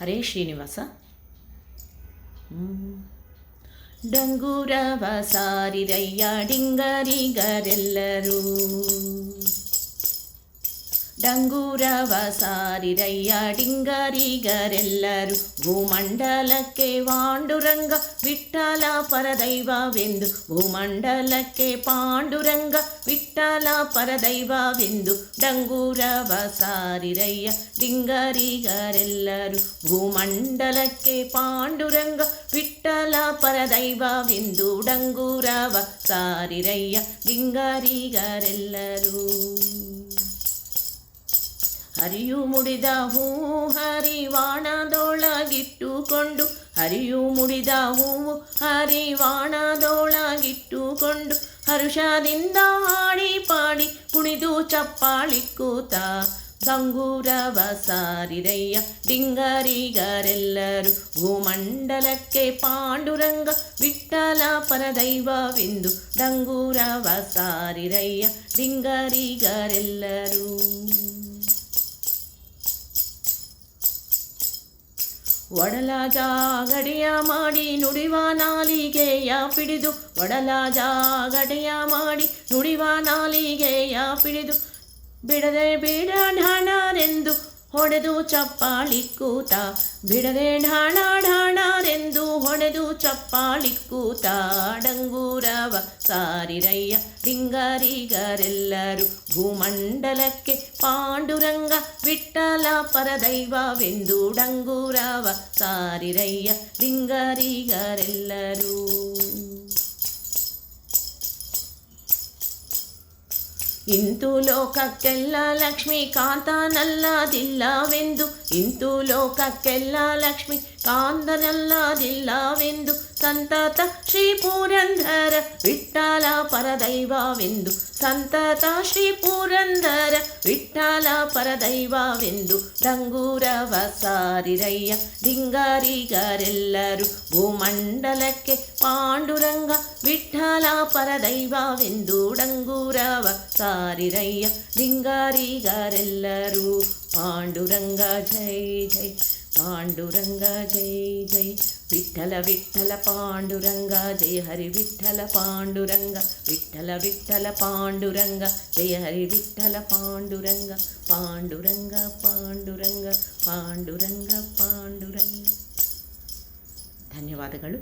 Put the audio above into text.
ಹರೇ ಶ್ರೀನಿವಾಸ. ಡಂಗೂರವ ಸಾರಿರಯ್ಯ ಡಿಂಗರಿಗರೆಲ್ಲರೂ. ಡಂಗೂರವ ಸಾರಿರಯ್ಯ ಡಿಂಗರಿಗರೆಲ್ಲರೂ ಭೂಮಂಡಲಕ್ಕೆ ವಾಂಡುರಂಗ ವಿಠಲ ಪರದೈವವೆಂದು ಭೂಮಂಡಲಕ್ಕೆ ಪಾಂಡುರಂಗ ವಿಠಲ ಪರದೈವವೆಂದು ಡಂಗೂರವ ಸಾರಿರಯ್ಯ ಡಿಂಗರಿಗರೆಲ್ಲರೂ ಭೂಮಂಡಲಕ್ಕೆ ಪಾಂಡುರಂಗ ವಿಠಲ ಪರದೈವವೆಂದು ಡಂಗೂರವ ಸಾರಿರಯ್ಯ ಡಿಂಗರಿಗರೆಲ್ಲರೂ ಹರಿಯು ಮುಡಿದ ಹೂವು ಹರಿವಾಣದೊಳಗಿಟ್ಟುಕೊಂಡು ಹರಿಯು ಮುಡಿದ ಹೂವು ಹರಿವಾಣದೊಳಗಿಟ್ಟುಕೊಂಡು ಹರುಷದಿಂದ ಹಾಡಿ ಪಾಡಿ ಕುಣಿದು ಚಪ್ಪಾಳಿಕ್ಕೂತ ಗಂಗೂರವ ಸಾರಿರಯ್ಯ ಡಿಂಗರಿಗರೆಲ್ಲರೂ ಭೂಮಂಡಲಕ್ಕೆ ಪಾಂಡುರಂಗ ವಿಠಲ ಪರದೈವವೆಂದು ಡಂಗೂರವ ಸಾರಿರಯ್ಯ ಡಿಂಗರಿಗರೆಲ್ಲರೂ ಒಡಲಾಜ ಜಾಗಡೆಯ ಮಾಡಿ ನುಡಿವ ನಾಲಿಗೆಯ ಪಿಡಿದು ಒಡಲಾಜ ಜಾಗಡೆಯ ಮಾಡಿ ನುಡಿವ ನಾಲಿಗೆಯ ಪಿಡಿದು, ಬಿಡದೆ ಬಿಡ ಬಿಡಣರೆಂದು ಹೊಡೆದು ಚಪ್ಪಾಳಿ ಕೂತ, ಬಿಡದೆ ಢಾಣ ಢಾಣರೆಂದು ಹೊಡೆದು ಚಪ್ಪಾಳಿ ಕೂತ, ಡಂಗು ಸಾರಿರಯ್ಯ ಡಿಂಗರಿಗರೆಲ್ಲರೂ ಭೂಮಂಡಲಕ್ಕೆ ಪಾಂಡುರಂಗ ವಿಠಲ ಪರದೈವವೆಂದು ಡಂಗೂರವ ಸಾರಿರಯ್ಯ ಡಿಂಗರಿಗರೆಲ್ಲರೂ ಇಂತು ಲೋಕಕ್ಕೆಲ್ಲ ಲಕ್ಷ್ಮೀ ಕಾಂತನಲ್ಲದಿಲ್ಲವೆಂದು ಇಂತು ಲೋಕಕ್ಕೆಲ್ಲ ಲಕ್ಷ್ಮೀ ಕಾಂತನಲ್ಲದಿಲ್ಲವೆಂದು ಸಂತತ ಶ್ರೀ ಪುರಂದರ ವಿಠಲ ಪರದೈವವೆಂದು ಸಂತತ ಶ್ರೀ ಪುರಂದರ ವಿಠಲ ಪರದೈವವೆಂದು ಡಂಗೂರವ ಸಾರಿರಯ್ಯ ಡಿಂಗರಿಗರೆಲ್ಲರೂ ಭೂಮಂಡಲಕ್ಕೆ ಪಾಂಡುರಂಗ ವಿಠಲ ಪರದೈವವೆಂದು ಡಂಗೂರವ ಸಾರಿರಯ್ಯ ಡಿಂಗರಿಗರೆಲ್ಲರೂ ಪಾಂಡುರಂಗ ಜೈ ಜೈ పాండురంగా జై జై. విఠల విఠల పాండురంగా జయ హరి విఠల పాండురంగా. విఠల విఠల పాండురంగా. జయ హరి విఠల పాండురంగా. పాండురంగా పాండురంగా పాండురంగా పాండురంగా. ధన్యవాదాలు